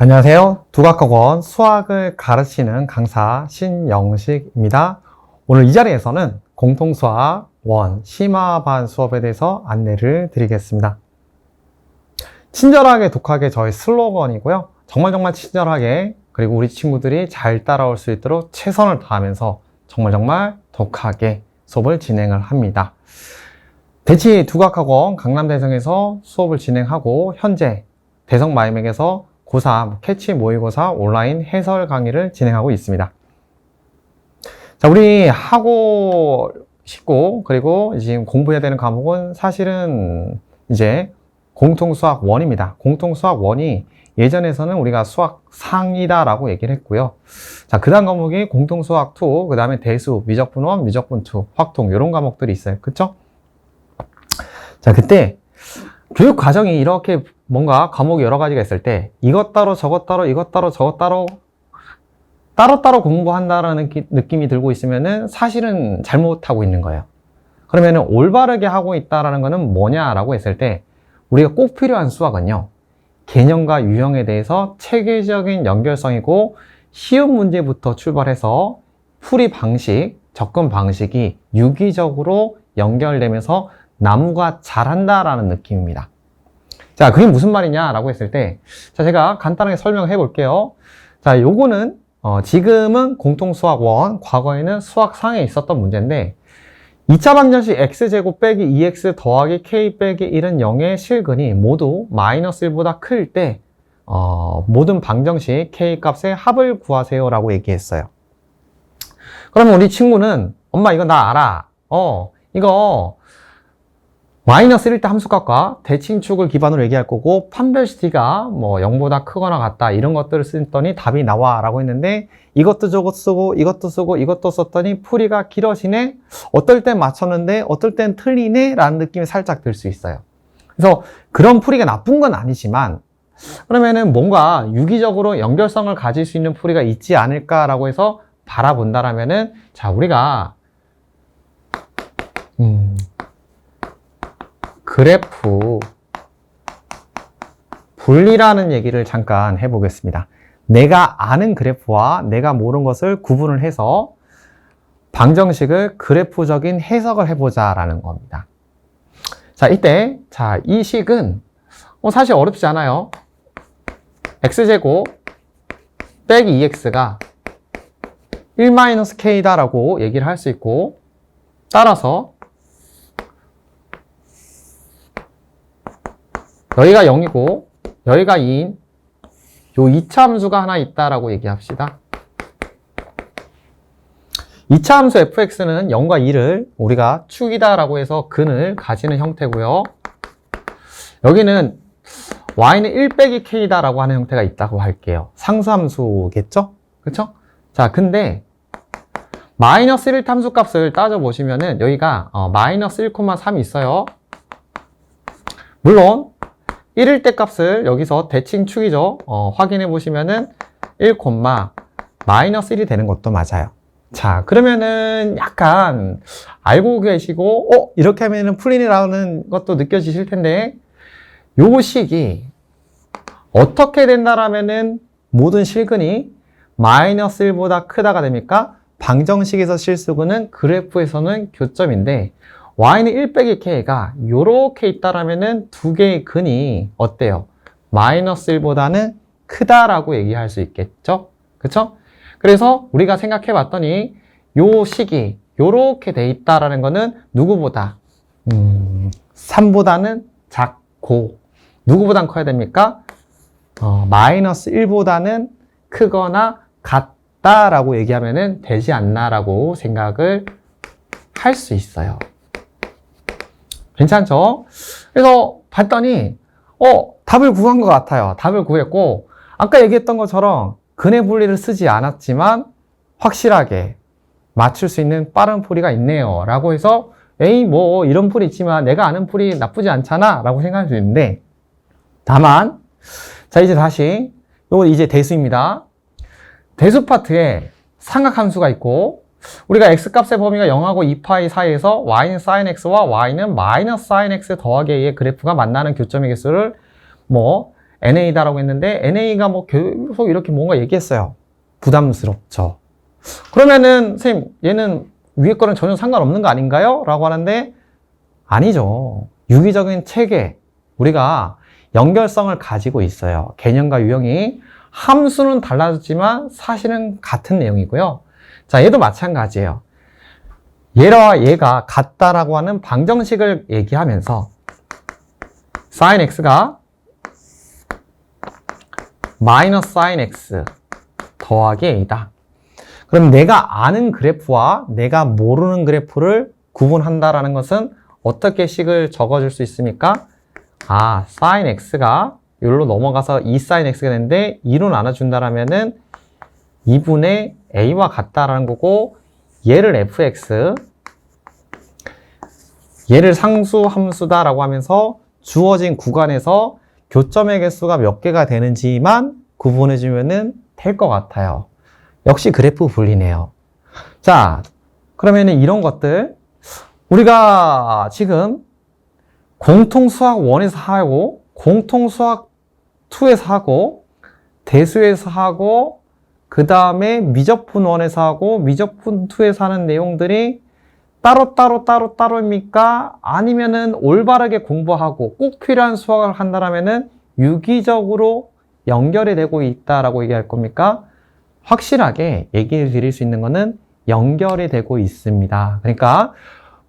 안녕하세요. 두각학원 수학을 가르치는 강사 신영식입니다. 오늘 이 자리에서는 공통수학 원 심화반 수업에 대해서 안내를 드리겠습니다. 친절하게 독하게 저의 슬로건이고요. 정말 정말 친절하게 그리고 우리 친구들이 잘 따라올 수 있도록 최선을 다하면서 정말 정말 독하게 수업을 진행을 합니다. 대치 두각학원 강남대성에서 수업을 진행하고 현재 대성 마이맥에서 고3 캐치 모의고사 온라인 해설 강의를 진행하고 있습니다. 자, 우리 하고 싶고 그리고 지금 공부해야 되는 과목은 사실은 이제 공통수학 원입니다. 공통수학 원이 예전에서는 우리가 수학 상이다라고 얘기를 했고요. 자, 그 다음 과목이 공통수학 2, 그 다음에 대수, 미적분 1, 미적분 2, 확통, 이런 과목들이 있어요. 그쵸? 자, 그때 교육 과정이 이렇게 뭔가 과목이 여러 가지가 있을 때 이것 따로 저것 따로 이것 따로 저것 따로 따로따로 공부한다라는 기- 느낌이 들고 있으면은 사실은 잘못하고 있는 거예요. 그러면은 올바르게 하고 있다라는 거는 뭐냐라고 했을 때 우리가 꼭 필요한 수학은요. 개념과 유형에 대해서 체계적인 연결성이고 쉬운 문제부터 출발해서 풀이 방식, 접근 방식이 유기적으로 연결되면서 나무가 자란다라는 느낌입니다. 자, 그게 무슨 말이냐라고 했을 때, 자, 제가 간단하게 설명해 볼게요. 자, 요거는, 어, 지금은 공통수학원, 과거에는 수학상에 있었던 문제인데, 2차 방정식 x제곱 빼기 2x 더하기 k 빼기 1은 0의 실근이 모두 마이너스 1보다 클 때, 어, 모든 방정식 k 값의 합을 구하세요 라고 얘기했어요. 그러면 우리 친구는, 엄마 이거 나 알아. 어, 이거, 마이너스 1대 함수값과 대칭축을 기반으로 얘기할 거고 판별시티가 뭐 0보다 크거나 같다 이런 것들을 쓰더니 답이 나와 라고 했는데 이것도 저것 쓰고 이것도 쓰고 이것도 썼더니 풀이가 길어지네? 어떨 땐 맞췄는데 어떨 땐 틀리네? 라는 느낌이 살짝 들 수 있어요. 그래서 그런 풀이가 나쁜 건 아니지만 그러면은 뭔가 유기적으로 연결성을 가질 수 있는 풀이가 있지 않을까라고 해서 바라본다라면은 자 우리가 그래프 분리라는 얘기를 잠깐 해보겠습니다. 내가 아는 그래프와 내가 모르는 것을 구분을 해서 방정식을 그래프적인 해석을 해보자라는 겁니다. 자, 이때, 자, 이 식은 어, 사실 어렵지 않아요. x제곱 빼기 2x가 1-k다라고 얘기를 할 수 있고, 따라서 여기가 0이고 여기가 2인 요 2차 함수가 하나 있다라고 얘기합시다. 2차 함수 fx는 0과 2를 우리가 축이다라고 해서 근을 가지는 형태고요. 여기는 y는 1 빼기 k다라고 하는 형태가 있다고 할게요. 상수함수겠죠? 그쵸? 자, 근데 마이너스 1 탐수값을 따져보시면은 여기가 어, 마이너스 1,3이 있어요. 물론 1일 때 값을 여기서 대칭 축이죠. 어, 확인해 보시면은 1, 마이너스 1이 되는 것도 맞아요. 자, 그러면은 약간 알고 계시고, 어, 이렇게 하면은 풀린이라는 것도 느껴지실 텐데, 요 식이 어떻게 된다라면은 모든 실근이 마이너스 1보다 크다가 됩니까? 방정식에서 실수근은 그래프에서는 교점인데, y는 1 빼기 k가 요렇게 있다라면은 두 개의 근이 어때요? 마이너스 1보다는 크다라고 얘기할 수 있겠죠? 그쵸? 그래서 우리가 생각해 봤더니 요 식이 요렇게 돼 있다라는 거는 누구보다 음, 3보다는 작고 누구보단 커야 됩니까? 어, 마이너스 1보다는 크거나 같다라고 얘기하면은 되지 않나라고 생각을 할 수 있어요. 괜찮죠? 그래서 봤더니, 어, 답을 구한 것 같아요. 답을 구했고, 아까 얘기했던 것처럼 근해 분리를 쓰지 않았지만, 확실하게 맞출 수 있는 빠른 풀이가 있네요. 라고 해서, 에이, 뭐, 이런 풀이 있지만 내가 아는 풀이 나쁘지 않잖아. 라고 생각할 수 있는데, 다만, 자, 이제 다시, 요거 이제 대수입니다. 대수 파트에 삼각함수가 있고, 우리가 x값의 범위가 0하고 2파이 사이에서 y는 sin x와 y는 마이너스 sin x 더하기 a의 그래프가 만나는 교점의 개수를 뭐 NA다라고 했는데 NA가 뭐 계속 이렇게 뭔가 얘기했어요. 부담스럽죠. 그러면은 선생님 얘는 위에 거는 전혀 상관없는 거 아닌가요? 라고 하는데 아니죠. 유기적인 체계 우리가 연결성을 가지고 있어요. 개념과 유형이 함수는 달라졌지만 사실은 같은 내용이고요. 자, 얘도 마찬가지예요. 얘와 얘가 같다라고 하는 방정식을 얘기하면서 sin x가 마이너스 sin x 더하기 a다. 그럼 내가 아는 그래프와 내가 모르는 그래프를 구분한다라는 것은 어떻게 식을 적어줄 수 있습니까? 아, sin x가 여기로 넘어가서 2 sin x가 되는데 2로 나눠준다라면은 2분의 a와 같다라는 거고 얘를 fx 얘를 상수 함수다라고 하면서 주어진 구간에서 교점의 개수가 몇 개가 되는지만 구분해 주면은 될 것 같아요. 역시 그래프 분리네요. 자, 그러면은 이런 것들 우리가 지금 공통 수학 1에서 하고 공통 수학 2에서 하고 대수에서 하고 그 다음에 미적분 1에서 하고 미적분 2에서 하는 내용들이 따로따로 따로 따로입니까? 아니면은 올바르게 공부하고 꼭 필요한 수학을 한다라면은 유기적으로 연결이 되고 있다라고 얘기할 겁니까? 확실하게 얘기를 드릴 수 있는 거는 연결이 되고 있습니다. 그러니까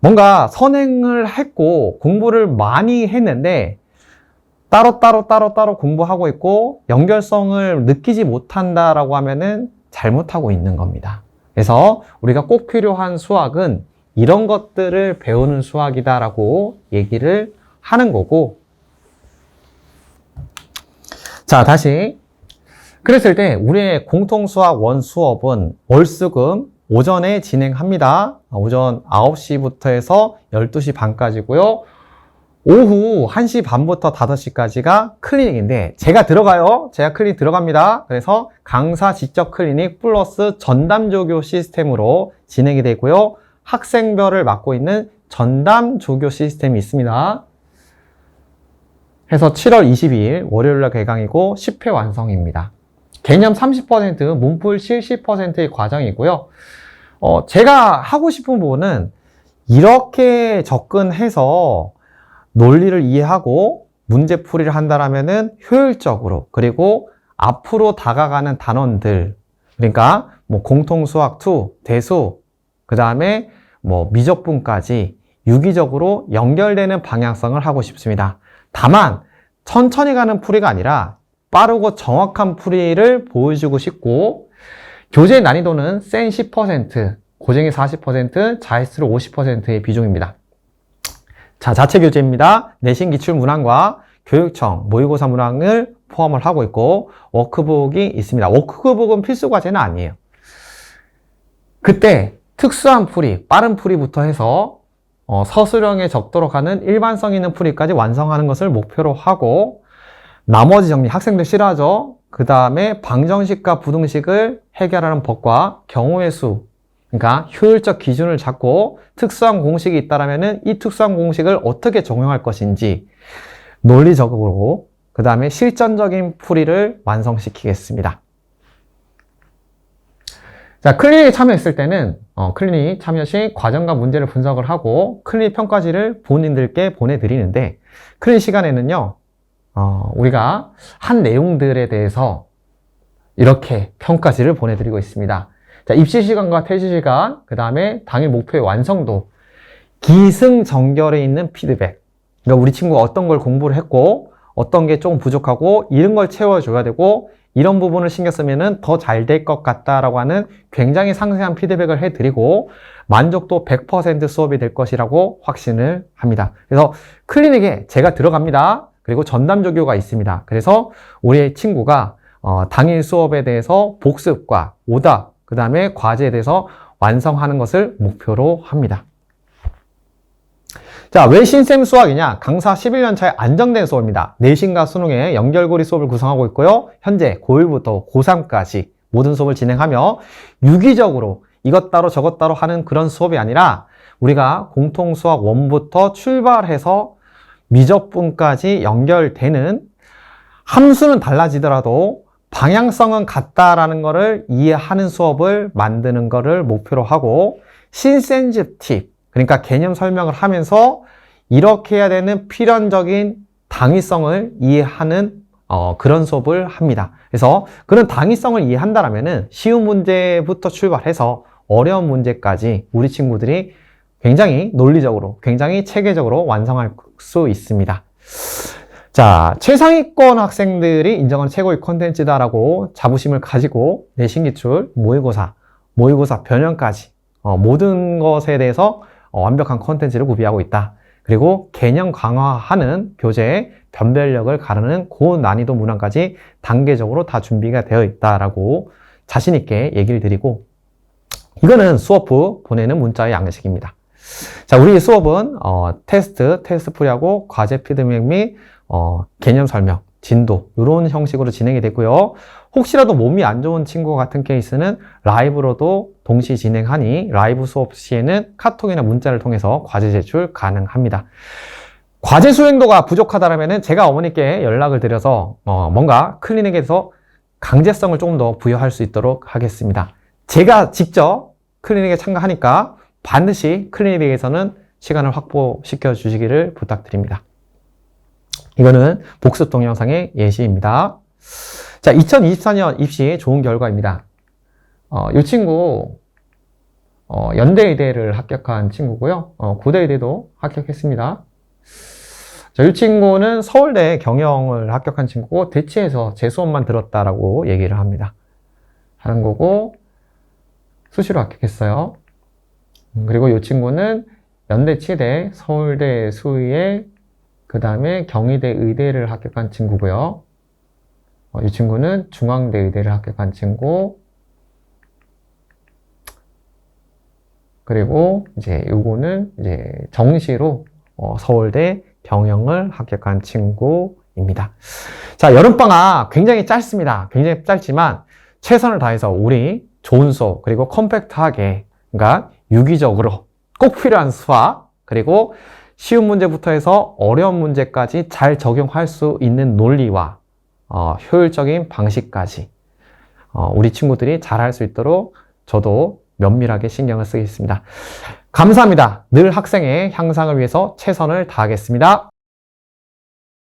뭔가 선행을 했고 공부를 많이 했는데 따로 따로 따로 따로 공부하고 있고 연결성을 느끼지 못한다라고 하면은 잘못하고 있는 겁니다. 그래서 우리가 꼭 필요한 수학은 이런 것들을 배우는 수학이다라고 얘기를 하는 거고 자 다시 그랬을 때 우리의 공통수학 원 수업은 월수금 오전에 진행합니다. 오전 9시부터 해서 12시 반까지고요. 오후 1시 반부터 5시까지가 클리닉인데 제가 들어가요. 제가 클리닉 들어갑니다. 그래서 강사 지적 클리닉 플러스 전담 조교 시스템으로 진행이 되고요. 학생별을 맡고 있는 전담 조교 시스템이 있습니다. 해서 7월 22일 월요일 날 개강이고 10회 완성입니다. 개념 30%, 문풀 70%의 과정이고요. 어, 제가 하고 싶은 부분은 이렇게 접근해서 논리를 이해하고 문제풀이를 한다라면은 효율적으로 그리고 앞으로 다가가는 단원들 그러니까 뭐 공통수학 2, 대수 그 다음에 뭐 미적분까지 유기적으로 연결되는 방향성을 하고 싶습니다. 다만 천천히 가는 풀이가 아니라 빠르고 정확한 풀이를 보여주고 싶고 교재 난이도는 센 10%, 고쟁이 40%, 자이스로 50%의 비중입니다. 자, 자체 교재입니다. 내신 기출 문항과 교육청 모의고사 문항을 포함을 하고 있고 워크북이 있습니다. 워크북은 필수 과제는 아니에요. 그때 특수한 풀이, 빠른 풀이부터 해서 어, 서술형에 적도록 하는 일반성 있는 풀이까지 완성하는 것을 목표로 하고 나머지 정리 학생들 싫어하죠. 그 다음에 방정식과 부등식을 해결하는 법과 경우의 수 그러니까 효율적 기준을 잡고 특수한 공식이 있다라면은 이 특수한 공식을 어떻게 적용할 것인지 논리적으로 그 다음에 실전적인 풀이를 완성시키겠습니다. 자, 클리닉에 참여했을 때는 어, 클리닉 참여 시 과정과 문제를 분석을 하고 클리닉 평가지를 본인들께 보내드리는데 클리닉 시간에는요 어, 우리가 한 내용들에 대해서 이렇게 평가지를 보내드리고 있습니다. 자, 입시 시간과 퇴시 시간, 그 다음에 당일 목표의 완성도, 기승전결에 있는 피드백. 그러니까 우리 친구가 어떤 걸 공부를 했고, 어떤 게 조금 부족하고, 이런 걸 채워줘야 되고, 이런 부분을 신경 쓰면은 더 잘 될 것 같다라고 하는 굉장히 상세한 피드백을 해드리고, 만족도 100% 수업이 될 것이라고 확신을 합니다. 그래서 클리닉에 제가 들어갑니다. 그리고 전담 조교가 있습니다. 그래서 우리 친구가 어, 당일 수업에 대해서 복습과 오답, 그 다음에 과제에 대해서 완성하는 것을 목표로 합니다. 자, 왜 신쌤 수학이냐? 강사 11년 차의 안정된 수업입니다. 내신과 수능의 연결고리 수업을 구성하고 있고요. 현재 고1부터 고3까지 모든 수업을 진행하며 유기적으로 이것 따로 저것 따로 하는 그런 수업이 아니라 우리가 공통 수학 1부터 출발해서 미적분까지 연결되는 함수는 달라지더라도 방향성은 같다라는 것을 이해하는 수업을 만드는 것을 목표로 하고 신센집 팁, 그러니까 개념 설명을 하면서 이렇게 해야 되는 필연적인 당위성을 이해하는 어, 그런 수업을 합니다. 그래서 그런 당위성을 이해한다라면은 쉬운 문제부터 출발해서 어려운 문제까지 우리 친구들이 굉장히 논리적으로, 굉장히 체계적으로 완성할 수 있습니다. 자, 최상위권 학생들이 인정하는 최고의 콘텐츠다라고 자부심을 가지고 내신 기출, 모의고사, 모의고사 변형까지 어, 모든 것에 대해서 어, 완벽한 콘텐츠를 구비하고 있다. 그리고 개념 강화하는 교재의 변별력을 가르는 고난이도 문항까지 단계적으로 다 준비가 되어 있다라고 자신 있게 얘기를 드리고 이거는 수업 후 보내는 문자의 양식입니다. 자, 우리 수업은 어, 테스트, 테스트 풀이하고 과제 피드백 및 어, 개념 설명, 진도 이런 형식으로 진행이 되고요. 혹시라도 몸이 안 좋은 친구 같은 케이스는 라이브로도 동시 진행하니 라이브 수업 시에는 카톡이나 문자를 통해서 과제 제출 가능합니다. 과제 수행도가 부족하다면 제가 어머니께 연락을 드려서 어, 뭔가 클리닉에서 강제성을 조금 더 부여할 수 있도록 하겠습니다. 제가 직접 클리닉에 참가하니까 반드시 클리닉에서는 시간을 확보시켜 주시기를 부탁드립니다. 이거는 복습 동영상의 예시입니다. 자, 2024년 입시 좋은 결과입니다. 어, 이 친구, 어, 연대의대를 합격한 친구고요. 어, 고대의대도 합격했습니다. 자, 이 친구는 서울대 경영을 합격한 친구고, 대치에서 제 수업만 들었다라고 얘기를 합니다. 하는 거고, 수시로 합격했어요. 음, 그리고 이 친구는 연대 치대, 서울대 수의에 그 다음에 경희대 의대를 합격한 친구고요. 어, 이 친구는 중앙대 의대를 합격한 친구. 그리고 이제 요거는 이제 정시로 어, 서울대 경영을 합격한 친구입니다. 자, 여름방학 굉장히 짧습니다. 굉장히 짧지만 최선을 다해서 우리 좋은 수업 그리고 컴팩트하게 그러니까 유기적으로 꼭 필요한 수학 그리고 쉬운 문제부터 해서 어려운 문제까지 잘 적용할 수 있는 논리와 어, 효율적인 방식까지 어, 우리 친구들이 잘 할 수 있도록 저도 면밀하게 신경을 쓰겠습니다. 감사합니다. 늘 학생의 향상을 위해서 최선을 다하겠습니다.